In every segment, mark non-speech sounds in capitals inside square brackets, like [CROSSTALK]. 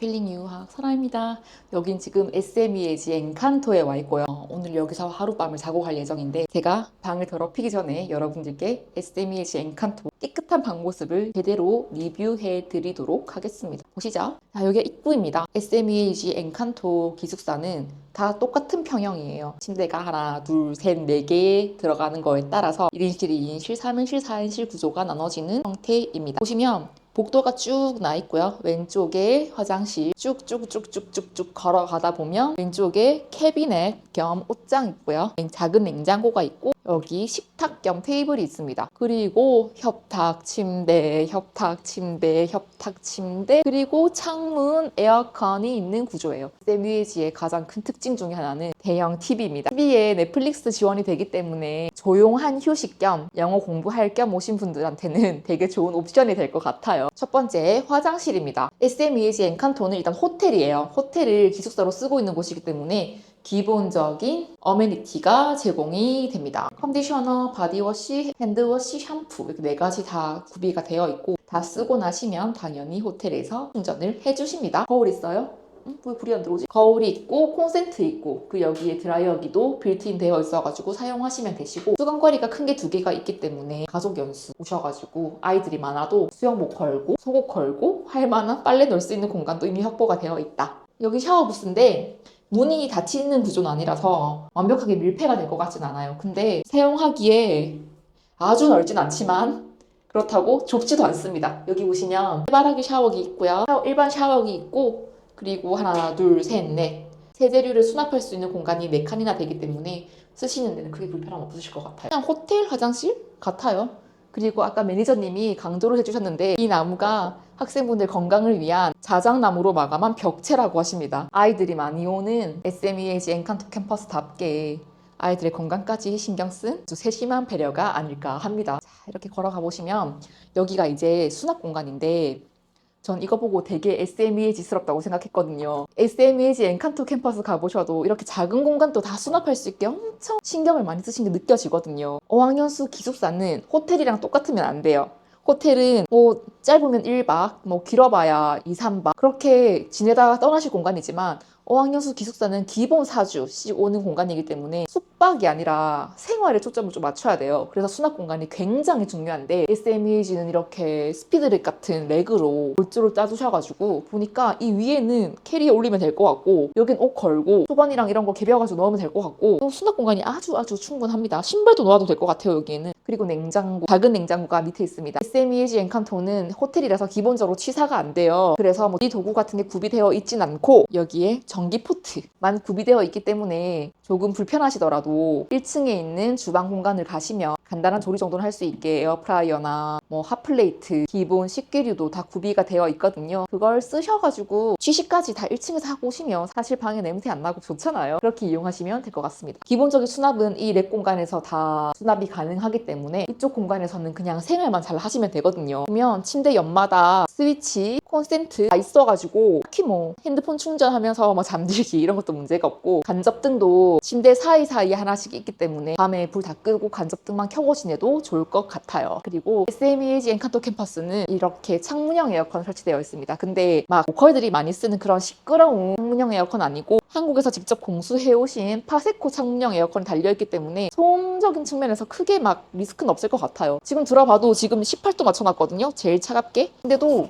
필링 유학 사라입니다. 여긴 지금 SMEAG 엔칸토에 와 있고요. 오늘 여기서 하룻밤을 자고 갈 예정인데 제가 방을 더럽히기 전에 여러분들께 SMEAG 엔칸토 깨끗한 방 모습을 제대로 리뷰해 드리도록 하겠습니다. 보시죠. 자, 여기가 입구입니다. SMEAG 엔칸토 기숙사는 다 똑같은 평형이에요. 침대가 하나, 둘, 셋, 네 개 들어가는 거에 따라서 1인실, 2인실, 3인실, 4인실 구조가 나눠지는 형태입니다. 보시면 복도가 쭉 나 있고요. 왼쪽에 화장실 쭉쭉쭉쭉쭉쭉 걸어가다 보면 왼쪽에 캐비넷 겸 옷장 있고요. 작은 냉장고가 있고 여기 식탁 겸 테이블이 있습니다. 그리고 협탁 침대, 협탁 침대, 협탁 침대 그리고 창문, 에어컨이 있는 구조예요. 세뮤에지의 가장 큰 특징 중에 하나는 대형 TV입니다. TV에 넷플릭스 지원이 되기 때문에 조용한 휴식 겸 영어 공부할 겸 오신 분들한테는 [LAUGHS] 되게 좋은 옵션이 될 것 같아요. 첫 번째 화장실입니다. SMEAG 엔칸토는 일단 호텔이에요. 호텔을 기숙사로 쓰고 있는 곳이기 때문에 기본적인 어메니티가 제공이 됩니다. 컨디셔너, 바디워시, 핸드워시, 샴푸 이렇게 네 가지 다 구비가 되어 있고 다 쓰고 나시면 당연히 호텔에서 충전을 해주십니다. 거울 있어요? 응? 왜 불이 안 들어오지? 거울이 있고 콘센트 있고 그 여기에 드라이어기도 빌트인 되어 있어가지고 사용하시면 되시고 수건거리가 큰 게 두 개가 있기 때문에 가족 연수 오셔가지고 아이들이 많아도 수영복 걸고 속옷 걸고 할 만한 빨래 넣을 수 있는 공간도 이미 확보가 되어 있다. 여기 샤워 부스인데 문이 닫히는 구조는 아니라서 완벽하게 밀폐가 될 것 같진 않아요. 근데 사용하기에 아주 넓진 않지만 그렇다고 좁지도 않습니다. 여기 보시면 해바라기 샤워기 있고요. 샤워- 일반 샤워기 있고 그리고 하나, 둘, 셋, 넷 세제류를 수납할 수 있는 공간이 네칸이나 되기 때문에 쓰시는 데는 크게 불편함 없으실 것 같아요. 그냥 호텔 화장실 같아요. 그리고 아까 매니저님이 강조를 해주셨는데 이 나무가 학생분들 건강을 위한 자작나무로 마감한 벽체라고 하십니다. 아이들이 많이 오는 SMEAG 엔칸토 캠퍼스답게 아이들의 건강까지 신경 쓴 세심한 배려가 아닐까 합니다. 자, 이렇게 걸어가 보시면 여기가 이제 수납 공간인데 전 이거 보고 되게 SMEAG스럽다고 생각했거든요. SMEAG 엔칸토 캠퍼스 가보셔도 이렇게 작은 공간도 다 수납할 수 있게 엄청 신경을 많이 쓰신 게 느껴지거든요. 어학연수 기숙사는 호텔이랑 똑같으면 안 돼요. 호텔은 뭐 짧으면 1박, 뭐 길어봐야 2, 3박 그렇게 지내다가 떠나실 공간이지만 어학연수 기숙사는 기본 4주씩 오는 공간이기 때문에 숙박이 아니라 생활에 초점을 좀 맞춰야 돼요. 그래서 수납 공간이 굉장히 중요한데 SMEAG는 이렇게 스피드렉 같은 렉으로 골조를 짜주셔가지고 보니까 이 위에는 캐리어 올리면 될 것 같고 여긴 옷 걸고 수건이랑 이런 거 개벼가지고 넣으면 될 것 같고 또 수납 공간이 아주 아주 충분합니다. 신발도 놓아도 될 것 같아요 여기에는. 그리고 냉장고, 작은 냉장고가 밑에 있습니다. SMEAG 엔칸토는 호텔이라서 기본적으로 취사가 안 돼요. 그래서 뭐 이 도구 같은 게 구비되어 있진 않고 여기에 전기 포트만 구비되어 있기 때문에 조금 불편하시더라도 1층에 있는 주방 공간을 가시면 간단한 조리 정도는 할 수 있게 에어프라이어나 뭐 핫플레이트, 기본 식기류도 다 구비가 되어 있거든요. 그걸 쓰셔가지고 취식까지 다 1층에서 하고 오시면 사실 방에 냄새 안 나고 좋잖아요. 그렇게 이용하시면 될 것 같습니다. 기본적인 수납은 이 랩 공간에서 다 수납이 가능하기 때문에 이쪽 공간에서는 그냥 생활만 잘 하시면 되거든요. 보면 침대 옆마다 스위치, 콘센트 다 있어가지고 특히 뭐 핸드폰 충전하면서 뭐 잠들기 이런 것도 문제가 없고 간접등도 침대 사이사이에 하나씩 있기 때문에 밤에 불 다 끄고 간접등만 켜고 지내도 좋을 것 같아요. 그리고 SMEAG 엔칸토 캠퍼스는 이렇게 창문형 에어컨 설치되어 있습니다. 근데 막 보컬들이 많이 쓰는 그런 시끄러운 창문형 에어컨 아니고 한국에서 직접 공수해 오신 파세코 창문형 에어컨이 달려있기 때문에 소음적인 측면에서 크게 막 리스크는 없을 것 같아요. 지금 들어봐도 지금 18도 맞춰놨거든요. 제일 차갑게. 근데도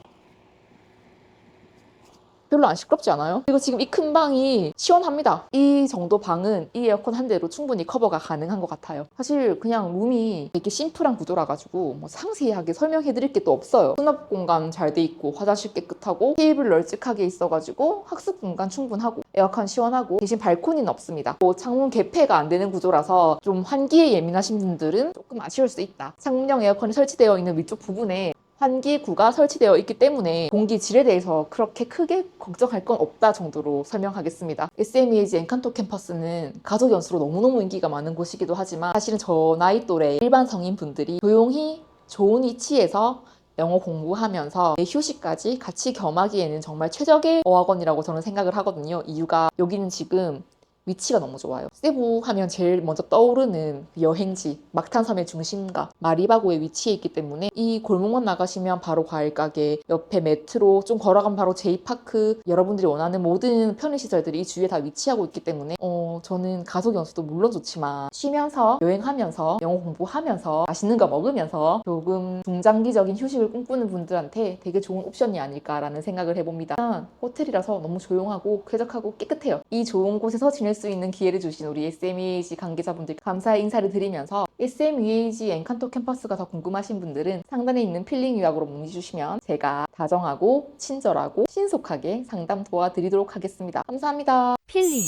별로 안 시끄럽지 않아요? 그리고 지금 이 큰 방이 시원합니다. 이 정도 방은 이 에어컨 한 대로 충분히 커버가 가능한 것 같아요. 사실 그냥 룸이 되게 심플한 구조라 가지고 뭐 상세하게 설명해 드릴 게 또 없어요. 수납 공간 잘 돼 있고 화장실 깨끗하고 테이블 널찍하게 있어가지고 학습 공간 충분하고 에어컨 시원하고 대신 발코니는 없습니다. 뭐 창문 개폐가 안 되는 구조라서 좀 환기에 예민하신 분들은 조금 아쉬울 수 있다. 창문형 에어컨이 설치되어 있는 위쪽 부분에 환기구가 설치되어 있기 때문에 공기 질에 대해서 그렇게 크게 걱정할 건 없다 정도로 설명하겠습니다. SMEAG 엔칸토 캠퍼스는 가족 연수로 너무너무 인기가 많은 곳이기도 하지만 사실은 저 나이 또래 일반 성인분들이 조용히 좋은 위치에서 영어 공부하면서 내 휴식까지 같이 겸하기에는 정말 최적의 어학원이라고 저는 생각을 하거든요. 이유가 여기는 지금 위치가 너무 좋아요. 세부 하면 제일 먼저 떠오르는 여행지 막탄섬의 중심가 마리바고에 위치해 있기 때문에 이 골목만 나가시면 바로 과일 가게 옆에 메트로 좀 걸어가면 바로 제이파크 여러분들이 원하는 모든 편의시설들이 이 주위에 다 위치하고 있기 때문에 어 저는 가족 연수도 물론 좋지만 쉬면서 여행하면서 영어 공부하면서 맛있는 거 먹으면서 조금 중장기적인 휴식을 꿈꾸는 분들한테 되게 좋은 옵션이 아닐까라는 생각을 해봅니다. 호텔이라서 너무 조용하고 쾌적하고 깨끗해요. 이 좋은 곳에서 지낼 수 있는 기회를 주신 우리 SMEAG 관계자분들 감사의 인사를 드리면서 SMEAG 엔칸토 캠퍼스가 더 궁금하신 분들은 상단에 있는 필링 요약으로 문의 주시면 제가 다정하고 친절하고 신속하게 상담 도와드리도록 하겠습니다. 감사합니다. 필링